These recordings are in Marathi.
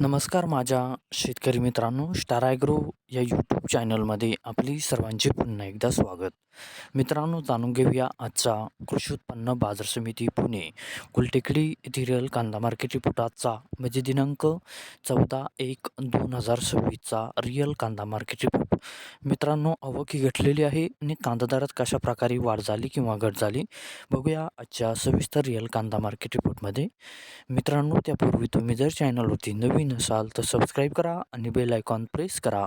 नमस्कार माझ्या शेतकरी मित्रांनो स्टार ॲग्रो या यूट्यूब चॅनलमध्ये आपली सर्वांचे पुन्हा एकदा स्वागत. मित्रांनो जाणून घेऊया आजचा कृषी उत्पन्न बाजार समिती पुणे गुलटेकडी येथील कांदा मार्केट रिपोर्ट आजचा. म्हणजे दिनांक चौदा एक दोन हजार सव्वीसचा रिअल कांदा मार्केट रिपोर्ट मित्रांनो आवक ही घटलेली आहे आणि कांदा दरात कशा प्रकारे वाढ झाली किंवा घट झाली बघूया आजच्या सविस्तर रिअल कांदा मार्केट रिपोर्टमध्ये मित्रांनो त्यापूर्वी तुम्ही जर चॅनलवरती नवीन असाल तर सबस्क्राईब करा आणि बेल आयकॉन प्रेस करा.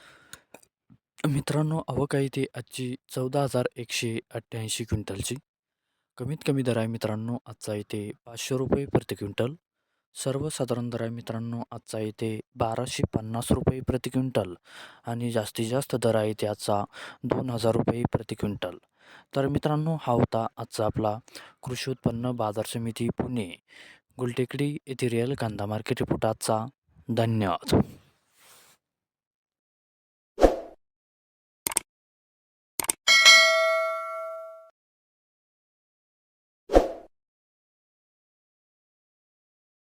मित्रांनो आवक ते आजची चौदा हजार एकशे अठ्ठ्याऐंशी क्विंटलची. कमीत कमी दर आहे मित्रांनो आजचा इथे पाचशे रुपये प्रति क्विंटल. सर्वसाधारण दर आहे मित्रांनो आजचा इथे बाराशे पन्नास रुपये प्रति क्विंटल. आणि जास्तीत जास्त दर आहे त्याचा आजचा दोन हजार रुपये प्रति क्विंटल. तर मित्रांनो हा होता आजचा आपला कृषी उत्पन्न बाजार समिती पुणे. गुलटेकडी येथे रिअल कांदा मार्केट रिपोर्ट आजचा. धन्यवाद.